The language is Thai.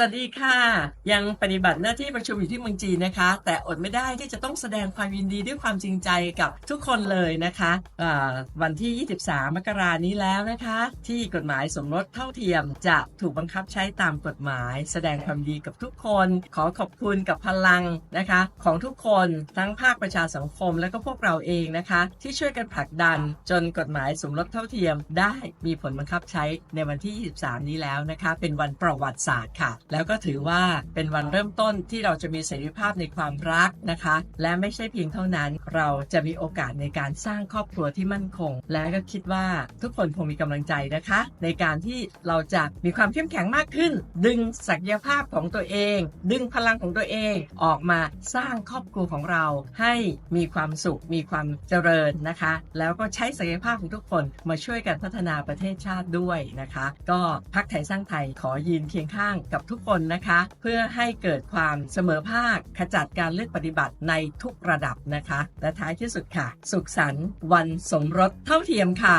สวัสดีค่ะ ยังปฏิบัติหน้าที่ประชุมอยู่ที่เมืองจีนนะคะ แต่อดไม่ได้ที่จะต้องแสดงความยินดีด้วยความจริงใจกับทุกคนเลยนะคะวันที่ 23 มกรานี้แล้วนะคะ ที่กฎหมายสมรสเท่าเทียมจะถูกบังคับใช้ตามกฎหมาย แสดงความดีกับทุกคน ขอขอบคุณกับพลังนะคะ ของทุกคนทั้งภาคประชาสังคมและก็พวกเราเองนะคะ ที่ช่วยกันผลักดัน จนกฎหมายสมรสเท่าเทียมได้มีผลบังคับใช้ในวันที่ 23 นี้แล้วนะคะ เป็นวันประวัติศาสตร์ค่ะแล้วก็ถือว่าเป็นวันเริ่มต้นที่เราจะมีเสรีภาพในความรักนะคะ และไม่ใช่เพียงเท่านั้น เราจะมีโอกาสในการสร้างครอบครัวที่มั่นคง และก็คิดว่าทุกคนคงมีกำลังใจนะคะ ในการที่เราจะมีความเข้มแข็งมากขึ้น ดึงศักยภาพของตัวเอง ดึงพลังของตัวเองออกมาสร้างครอบครัวของเราให้มีความสุข มีความเจริญนะคะ แล้วก็ใช้ศักยภาพของทุกคนมาช่วยกันพัฒนาประเทศชาติด้วยนะคะ ก็พักไทยสร้างไทยขอยืนเคียงข้างกับทุกกคนนะคะ เพื่อให้เกิดความเสมอภาคขจัดการเลือกปฏิบัติในทุกระดับนะคะ และท้ายที่สุดค่ะ สุขสันต์วันสมรสเท่าเทียมค่ะ